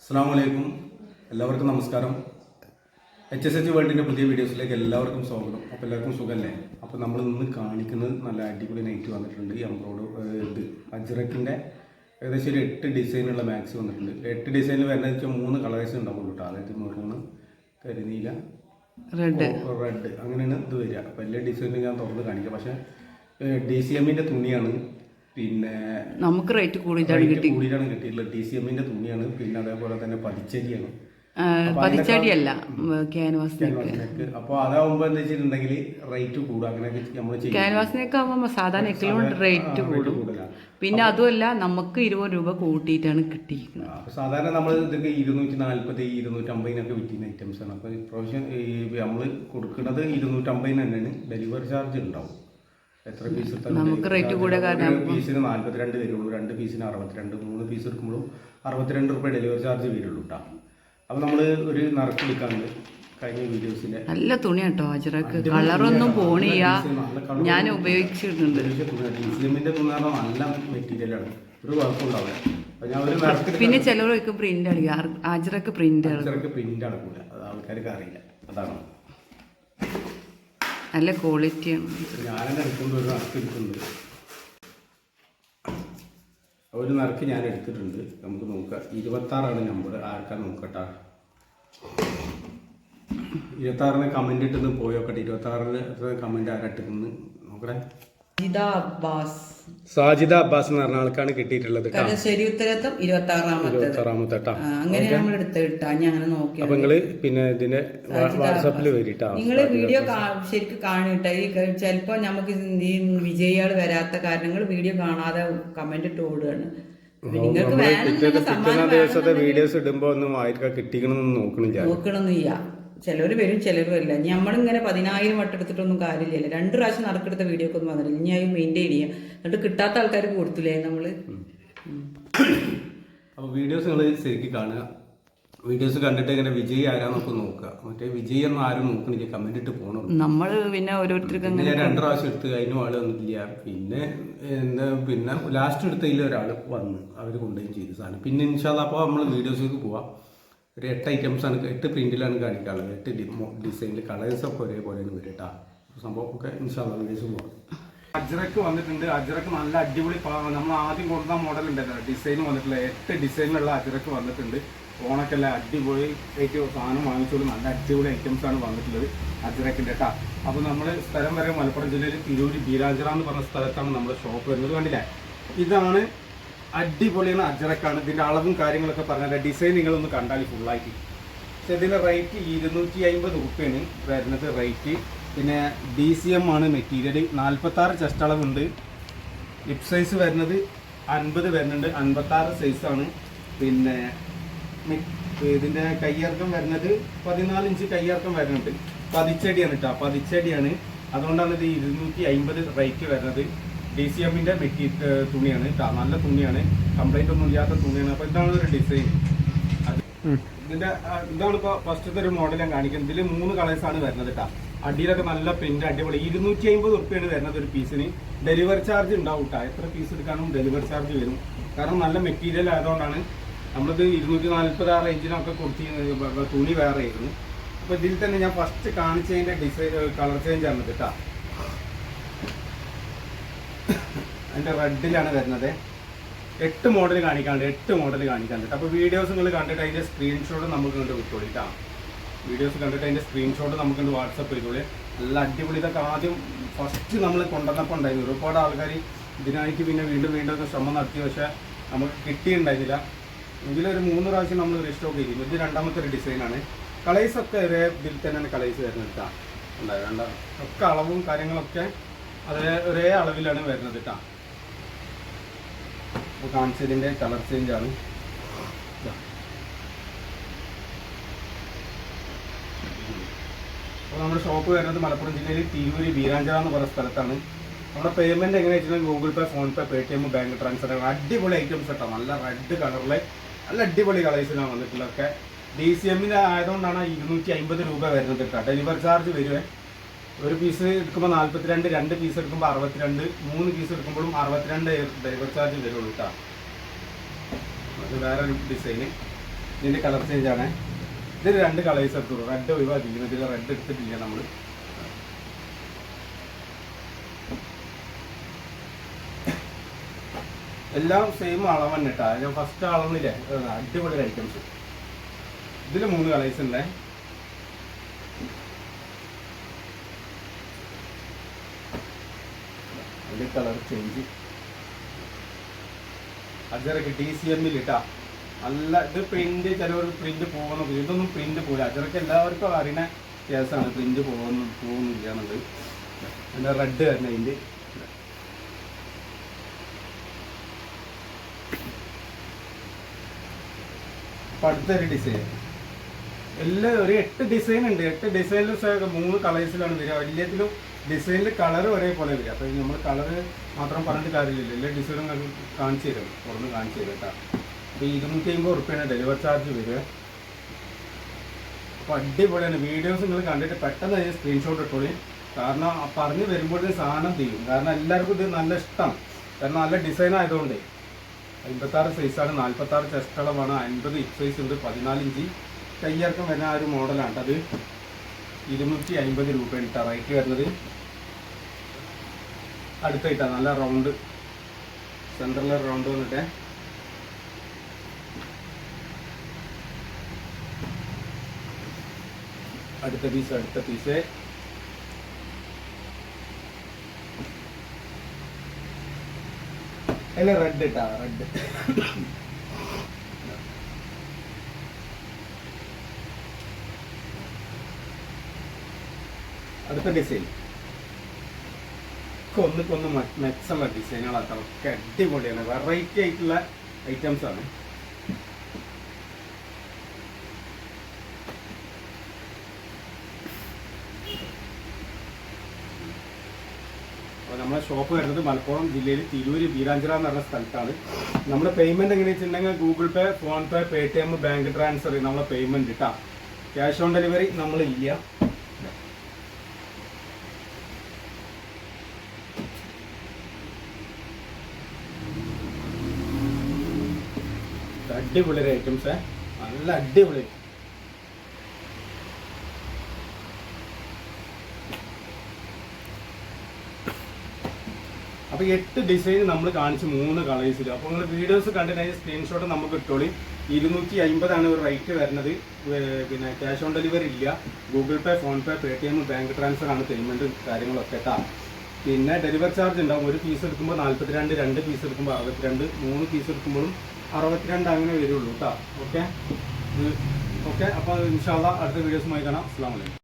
അസ്സാം വലൈക്കും എല്ലാവർക്കും നമസ്കാരം. എച്ച് എസ് എച്ച് വേൾഡിന്റെ പുതിയ വീഡിയോസിലേക്ക് എല്ലാവർക്കും സ്വാഗതം. അപ്പോൾ എല്ലാവർക്കും സുഖമല്ലേ അപ്പോൾ നമ്മൾ ഇന്ന് കാണിക്കുന്നത് നല്ല അടിപൊളി നൈറ്റ് വന്നിട്ടുണ്ട്. ഈ എംബ്രോഡ് ഇത് അജ്രക്കിന്റെ ഏകദേശം ഒരു എട്ട് ഡിസൈനുള്ള മാക്സ് വന്നിട്ടുണ്ട്. എട്ട് ഡിസൈനിൽ വരുന്നത് വെച്ചാൽ മൂന്ന് കളേഴ്സ് ഉണ്ടാവുള്ളൂ കേട്ടോ അതായത് മെറൂണ് കരിനീല റെഡ് റെഡ് അങ്ങനെയാണ് ഇത് വരിക. അപ്പോൾ എല്ലാ ഡിസൈനും ഞാൻ തുറന്ന് കാണിക്കാം. പക്ഷേ ഡി സി എമ്മിന്റെ തുണിയാണ് പിന്നെ നമുക്ക് റേറ്റ് കൂടിയിട്ടാണ് കിട്ടി. കൂടിയിട്ടാണ് കിട്ടിയിട്ടുള്ളത്. ടി സി എമ്മിന്റെ തുണിയാണ്. പിന്നെ അതേപോലെ തന്നെ പതിച്ചരിയാണ് ആ, പതിച്ചടിയല്ല ക്യാൻവാസ് ക്യാൻവാസിനൊക്കെ അപ്പോൾ അതാവുമ്പോൾ എന്താ വെച്ചിട്ടുണ്ടെങ്കിൽ റേറ്റ് കൂടും. അങ്ങനെയൊക്കെ നമ്മൾ ചെയ്യും. ക്യാൻവാസിനൊക്കെ ആകുമ്പോൾ സാധാരണ നെക്കിലും റേറ്റ് കൂടും. പിന്നെ അതുമല്ല നമുക്ക് ഇരുപത് രൂപ കൂട്ടിയിട്ടാണ് കിട്ടിയിരിക്കുന്നത്. സാധാരണ നമ്മൾ ഇതൊക്കെ ഇരുന്നൂറ്റി നാൽപ്പത്തി ഇരുന്നൂറ്റമ്പതിനൊക്കെ വിറ്റിന്ന ഐറ്റംസ് ആണ്. അപ്പോൾ ഇപ്രാവശ്യം നമ്മൾ കൊടുക്കുന്നത് ഇരുന്നൂറ്റമ്പതിന് തന്നെയാണ്. ഡെലിവറി ചാർജ് ഉണ്ടാവും. എത്ര പീസ് നമുക്ക് റേറ്റ് കൂടെ കാരണം പീസിന് നാല്പത്തിരണ്ട് വരുള്ളൂ. രണ്ട് പീസിന് അറുപത്തിരണ്ട്. മൂന്ന് പീസ് എടുക്കുമ്പോഴും അറുപത്തിരണ്ട് റുപ്യ ഡെലിവറി ചാർജ് വരുള്ളൂ കേട്ടോ അപ്പോൾ നമ്മൾ ഒരു നറുക്കെടുക്കാണ്ട് കഴിഞ്ഞ വീഡിയോസിന്റെ നല്ല തുണി കേട്ടോ അജറക്ക് കളറൊന്നും പോണില്ല. ഞാൻ ഉപയോഗിച്ചിട്ടുണ്ട്. സി തുണി നല്ല മെറ്റീരിയലാണ് ഒരു കുഴപ്പമുണ്ടാവില്ല പിന്നെ ചിലവർക്ക് പ്രിന്റ് അടിക്കുക. അജറക്ക് പ്രിന്റ് ചെറുക്ക് പ്രിന്റ് അടക്കൂല. അത് ആൾക്കാർക്ക് അറിയില്ല. അതാണ്. നല്ല ക്വാളിറ്റിയാണ് ഒരു നറുക്ക് ഞാൻ എടുത്തിട്ടുണ്ട്. നമുക്ക് നോക്കാം. ഇരുപത്താറാണ് നമ്പർ ആർക്കാ നോക്കട്ടാ? ഇരുപത്താറിന് കമന്റ് ഇട്ടെന്ന് പോയോക്കട്ടെ. ഇരുപത്താറിന് കമന്റ് ആരട്ടിന്ന് നോക്കട്ടെ അബ്ബാസ് സാജിദ അബ്ബാസ് എന്ന് പറഞ്ഞ ആൾക്കാണ് കിട്ടിയിട്ടുള്ളത് കേട്ടോ ശരി ഉത്തരത്വം ഇരുപത്തി ആറാമത്തെ അങ്ങനെ നമ്മൾ എടുത്തിട്ടാ ഞാൻ അങ്ങനെ നോക്കി അപ്പൊ നിങ്ങൾ പിന്നെ ഇതിന്റെ വാട്സാപ്പിൽ വരിട്ടാ. നിങ്ങൾ വീഡിയോ ശരിക്കും കാണിട്ട. ഈ ചിലപ്പോ നമുക്ക് ഈ വിജയികൾ വരാത്ത കാരണങ്ങൾ വീഡിയോ കാണാതെ കമന്റ് ഇട്ട് ഓടുകയാണ്. പിറ്റുന്ന ദിവസത്തെ വീഡിയോസ് ഇടുമ്പോ ഒന്നും ആയിരിക്കാം കിട്ടിക്കണമെന്ന് നോക്കണം നോക്കണമെന്നില്ല ചിലവർ വരും ചിലവരും ഇല്ല നമ്മളിങ്ങനെ പതിനായിരം വട്ടം എടുത്തിട്ടൊന്നും കാര്യമില്ലല്ലോ. രണ്ട് പ്രാവശ്യം നടക്കെടുത്ത വീഡിയോ ഒക്കെ ഒന്നും വന്നില്ല ഇനി അത് മെയിന്റെയിൻ ചെയ്യാം. എന്നിട്ട് കിട്ടാത്ത ആൾക്കാർക്ക് കൊടുത്തില്ലേ നമ്മൾ അപ്പോൾ വീഡിയോസ് നിങ്ങൾ ശരിക്കും കാണുക. വീഡിയോസ് കണ്ടിട്ട് ഇങ്ങനെ വിജയ് ആരാന്നൊക്കെ നോക്കുക. മറ്റേ വിജയ് എന്ന് ആരും നോക്കണില്ല കമന്റ് ഇട്ട് പോകണം നമ്മൾ പിന്നെ ഓരോരുത്തർക്ക് ഞാൻ രണ്ട് പ്രാവശ്യം എടുത്ത് അതിനും ആൾ വന്നിട്ടില്ല. പിന്നെ എന്താ പിന്നെ ലാസ്റ്റ് എടുത്തതിൽ ഒരാൾ വന്ന് അവർ കൊണ്ടുപോയി ചെയ്ത സാധനം. പിന്നെ ഇൻഷാല്ല അപ്പോൾ നമ്മൾ വീഡിയോസിലേക്ക് പോവാം. ഒരു എട്ട് ഐറ്റംസ് ആണ് എട്ട് പ്രിന്റിലാണ് കാണിക്കാനുള്ളത് എട്ട് ഡിസൈനിൽ കളേഴ്സ് ഒക്കെ ഒരേപോലെയാണ് വരും കേട്ടോ സംഭവം ഒക്കെ ഇൻഷാല്ല വീഡിയോസ് പോവാം അജ്രക്ക് വന്നിട്ടുണ്ട്. അജ്രക്ക് നല്ല അടിപൊളി നമ്മൾ ആദ്യം കൊടുത്ത മോഡൽ ഉണ്ടല്ലോ ഡിസൈൻ വന്നിട്ടുള്ള എട്ട് ഡിസൈനിലുള്ള അജ്രക്ക് വന്നിട്ടുണ്ട്. ഓണക്കല്ല അടിപൊളി ആയിട്ട് സാധനം വാങ്ങിച്ചോളൂ നല്ല അടിപൊളി ഐറ്റംസ് ആണ് വന്നിട്ടുള്ളത് അജ്രക്കിന്റെ കേട്ടോ അപ്പോൾ നമ്മൾ സ്ഥലം വരെ മലപ്പുറം ജില്ലയിൽ തിരൂര് ബീരാഞ്ചിറ എന്ന് പറഞ്ഞ സ്ഥലത്താണ് നമ്മുടെ ഷോപ്പ് വരുന്നത്. കണ്ടില്ലേ? ഇതാണ് അടിപൊളിയാണ് അജറക്കാണ് ഇതിന്റെ അളവും കാര്യങ്ങളൊക്കെ പറഞ്ഞാൽ ഡിസൈൻ നിങ്ങളൊന്ന് കണ്ടാൽ ഫുള്ളായിട്ട് പക്ഷെ ഇതിന്റെ റേറ്റ് ഇരുന്നൂറ്റി അമ്പത് റുപ്യാണ് വരുന്നത് റേറ്റ് പിന്നെ ഡി സി എം ആണ് മെറ്റീരിയൽ നാൽപ്പത്തി ആറ് ചെസ്റ്റ് അളവുണ്ട്. ലിപ് സൈസ് വരുന്നത് അൻപത് വരുന്നുണ്ട്. അൻപത്തി ആറ് സൈസാണ് പിന്നെ ഇതിന്റെ കയ്യിറക്കം വരുന്നത് പതിനാല് ഇഞ്ച് കയ്യിറക്കം വരുന്നുണ്ട്. പതിച്ചടിയാണ് കേട്ടോ പതിച്ചടിയാണ്. അതുകൊണ്ടാണ് ഇത് ഇരുന്നൂറ്റി അമ്പത് റേറ്റ് വരുന്നത്. ഡി സി എമ്മിന്റെ മെറ്റീ തുണിയാണ്. നല്ല തുണിയാണ്. കംപ്ലൈന്റ് ഒന്നും ഇല്ലാത്ത തുണിയാണ്. അപ്പൊ ഇതാണ് ഒരു ഡിസൈൻ ഇതിന്റെ ആ, ഇതാണ് ഇപ്പൊ ഫസ്റ്റത്തെ ഒരു മോഡൽ ഞാൻ കാണിക്കുന്നത്. ഇതിൽ മൂന്ന് കളേഴ്സ് ആണ് വരുന്നത് കേട്ടോ അടിയിലൊക്കെ നല്ല പ്രിന്റ് അടിപൊളി. ഇരുന്നൂറ്റി അമ്പത് ഉറുപ്പിയാണ് വരുന്നത് ഒരു പീസിന് ഡെലിവറി ചാർജ് ഉണ്ടാവും കേട്ടോ എത്ര പീസ് എടുക്കാനും ഡെലിവറി ചാർജ് വരും. കാരണം നല്ല മെറ്റീരിയൽ ആയതുകൊണ്ടാണ് നമ്മളിത് ഇരുന്നൂറ്റി നാൽപ്പത് ആ റേഞ്ചിനൊക്കെ കൊടുത്തി തുണി വേറെ ആയിരുന്നു. അപ്പൊ ഇതിൽ തന്നെ ഞാൻ ഫസ്റ്റ് കാണിച്ചതിന്റെ ഡിസൈൻ കളർ ചേഞ്ച് ആണ് കേട്ടോ അതിന്റെ റെഡിലാണ് വരുന്നത്. എട്ട് മോഡൽ കാണിക്കാണ്ട് എട്ട് മോഡൽ കാണിക്കാണ്ട് അപ്പോൾ വീഡിയോസ് നിങ്ങൾ കണ്ടിട്ട് അതിന്റെ സ്ക്രീൻഷോട്ട് നമുക്ക് കണ്ട് വിട്ടോളിട്ടാ വീഡിയോസ് കണ്ടിട്ട് അതിന്റെ സ്ക്രീൻഷോട്ട് നമുക്ക് കണ്ട് വാട്സപ്പ് ചെയ്തോളി. നല്ല അടിപൊളി ഇതൊക്കെ ആദ്യം ഫസ്റ്റ് നമ്മൾ കൊണ്ടുവന്നപ്പോൾ ഉണ്ടായിരുന്നു. ഒരുപാട് ആൾക്കാർ ഇതിനായിട്ട് പിന്നെ വീണ്ടും വീണ്ടും ഒക്കെ ശ്രമം നടത്തി. പക്ഷേ നമുക്ക് കിട്ടിയിട്ടുണ്ടായിരുന്നില്ല. എങ്കിലൊരു മൂന്ന് പ്രാവശ്യം നമ്മൾ റീസ്റ്റോക്ക് ചെയ്തിരുന്നു ഇത് രണ്ടാമത്തെ ഒരു ഡിസൈനാണ് കളേഴ്സ് ഒക്കെ ഒരേ ഇതിൽ തന്നെയാണ് കളേഴ്സ് വരുന്നത് കേട്ടോ ഉണ്ടായത് ഒക്കെ അളവും കാര്യങ്ങളൊക്കെ അതേ ഒരേ അളവിലാണ് വരുന്നത് കേട്ടോ ഇപ്പോൾ കാണിച്ചതിന്റെ കളർ ചേഞ്ച് ആണ്. അപ്പോൾ നമ്മുടെ ഷോപ്പ് വരുന്നത് മലപ്പുറം ജില്ലയിൽ തിരൂര് ബീരാഞ്ചിറ എന്ന് പറയുന്ന സ്ഥലത്താണ്. നമ്മുടെ പേയ്മെന്റ് എങ്ങനെ വെച്ചാൽ Google Pay PhonePe Paytm bank transfer അടിപൊളി ഐറ്റംസ് കേട്ടോ. നല്ല റെഡ് കളറിലെ നല്ല അടിപൊളി കളേഴ്സിലാണ് വന്നിട്ടുള്ളതൊക്കെ ഡി സി എമ്മിന്റെ ആയതുകൊണ്ടാണ് ഇരുന്നൂറ്റി അമ്പത് രൂപ വരുന്നത് കേട്ടോ. ഡെലിവറി ചാർജ് വരുവേ. ഒരു പീസ് എടുക്കുമ്പോൾ നാല്പത്തിരണ്ട് രണ്ട് പീസ് എടുക്കുമ്പോൾ അറുപത്തിരണ്ട് മൂന്ന് പീസ് എടുക്കുമ്പോഴും അറുപത്തിരണ്ട് ഡെലിവറി ചാർജ് വരുള്ളൂ കേട്ടോ ഇത് വേറൊരു ഡിസൈന് ഇതിന്റെ കളർ ചേഞ്ച് ആണ്. ഇതിൽ രണ്ട് കളേഴ്സ് എടുത്തുള്ളൂ റെഡ് ഒഴിവാക്കിയിരിക്കുന്നു. ഇതിൽ റെഡ് എടുത്തിട്ടില്ല നമ്മൾ എല്ലാം സെയിം അളവ് തന്നെ കേട്ടോ ഫസ്റ്റ് അളന്നില്ലേ അടിപൊളി ഐറ്റംസ് ഇതിൽ മൂന്ന് കളേഴ്സ് ഉണ്ടേ അതിന്റെ കളർ ചേഞ്ച് അജറക്ക് ഡി സി എമ്മിൽ ഇട്ടാ. നല്ല ഇത് പ്രിന്റ് ചിലവർ പ്രിന്റ് പോകുന്നു ഇതൊന്നും പ്രിന്റ് പോകില്ല അജറക്ക് എല്ലാവർക്കും അറിയുന്ന കേസാണ്. പ്രിന്റ് പോകുന്നു പോകുന്നില്ല എന്നുള്ളത് പിന്നെ റെഡ് തന്നെ അതിന്റെ അടുത്തൊരു ഡിസൈൻ എല്ലാം ഒരു എട്ട് ഡിസൈൻ ഉണ്ട്. എട്ട് ഡിസൈനിൽ മൂന്ന് കളേഴ്സിലാണ് വരിക. വലിയതിലും ഡിസൈനിൽ കളർ ഒരേപോലെ വരിക. അപ്പോൾ നമ്മൾ കളർ മാത്രം പറഞ്ഞിട്ട് കാര്യമില്ല എല്ലാ ഡിസൈനും കാണിച്ചു തരും. തുറന്ന് കാണിച്ചു തരും കേട്ടോ. അപ്പോൾ ഇരുന്നൂറ്റി അമ്പത് റുപ്യാണ് ഡെലിവറി ചാർജ് വരിക. അപ്പോൾ അടിപൊളിയാണ്. വീഡിയോസ് നിങ്ങൾ കണ്ടിട്ട് പെട്ടെന്ന് അതിന് സ്ക്രീൻഷോട്ട് ഇട്ടോളി. കാരണം പറഞ്ഞ് വരുമ്പോഴേ സാധനം തീരും. കാരണം എല്ലാവർക്കും ഇത് നല്ല ഇഷ്ടമാണ്. കാരണം നല്ല ഡിസൈൻ ആയതുകൊണ്ട്. അമ്പത്താറ് സൈസാണ് നാൽപ്പത്താറ് ചെസ്റ്റ് അളവാണ്. അൻപത് ഇപ് സൈസ് ഉണ്ട്. പതിനാല് ഇഞ്ച് കയ്യിറക്കം വരുന്ന ആ ഒരു മോഡലാണ് അത് ഇരുന്നൂറ്റി അൻപത് രൂപയാണ് കേട്ടോ റേറ്റ് വരുന്നത്. അടുത്തായിട്ടാ നല്ല റൗണ്ട് സെൻട്രലിൽ റൗണ്ട് വന്നിട്ട്. അടുത്ത പീസ് അടുത്ത പീസ് അല്ല റെഡ് ഇട്ടാ. റെഡ് അടുത്ത ഡിസൈൻ കൊന്നിക്കൊന്ന് മെച്ചമുള്ള ഡിസൈനുകളാട്ടോ ഒക്കെ അടിപൊളിയാണ്. വെറൈറ്റി ആയിട്ടുള്ള ഐറ്റംസ് ആണ്. അപ്പോൾ നമ്മുടെ ഷോപ്പ് വരുന്നത് മലപ്പുറം ജില്ലയിൽ തിരൂര് വീരാഞ്ചിറ എന്ന് പറഞ്ഞ സ്ഥലത്താണ്. നമ്മുടെ പേയ്മെന്റ് എങ്ങനെ വെച്ചിട്ടുണ്ടെങ്കിൽ Google Pay PhonePe Paytm bank transfer നമ്മളെ പേയ്മെന്റ് കിട്ടാം ക്യാഷ് ഓൺ ഡെലിവറി നമ്മളില്ല. അടിപൊളി ഐറ്റംസ് നല്ല അടിപൊളി. അപ്പോൾ എട്ട് ഡിസൈൻ നമ്മൾ കാണിച്ച് മൂന്ന് കളേഴ്സിൽ അപ്പോൾ നിങ്ങൾ വീഡിയോസ് കണ്ടിട്ട് സ്ക്രീൻഷോട്ട് നമുക്ക് ഇട്ടോളി. ഇരുന്നൂറ്റി അമ്പതാണ് ഒരു റേറ്റ് വരുന്നത്. പിന്നെ ക്യാഷ് ഓൺ ഡെലിവറി ഇല്ല. Google Pay PhonePe Paytm bank transfer ആണ് പേയ്മെന്റ് കാര്യങ്ങളൊക്കെ കേട്ടോ പിന്നെ ഡെലിവറി ചാർജ് ഉണ്ടാവും. ഒരു പീസ് എടുക്കുമ്പോൾ നാൽപ്പത്തിരണ്ട് രണ്ട് പീസ് എടുക്കുമ്പോൾ അറുപത്തിരണ്ട് മൂന്ന് പീസ് എടുക്കുമ്പോഴും അറുപത്തിരണ്ട് അങ്ങനെ വരുള്ളൂ കേട്ടോ ഓക്കെ ഓക്കെ അപ്പോൾ ഇൻഷാല്ല അടുത്ത വീഡിയോസുമായി കാണാം. അസ്സാം വലൈക്കും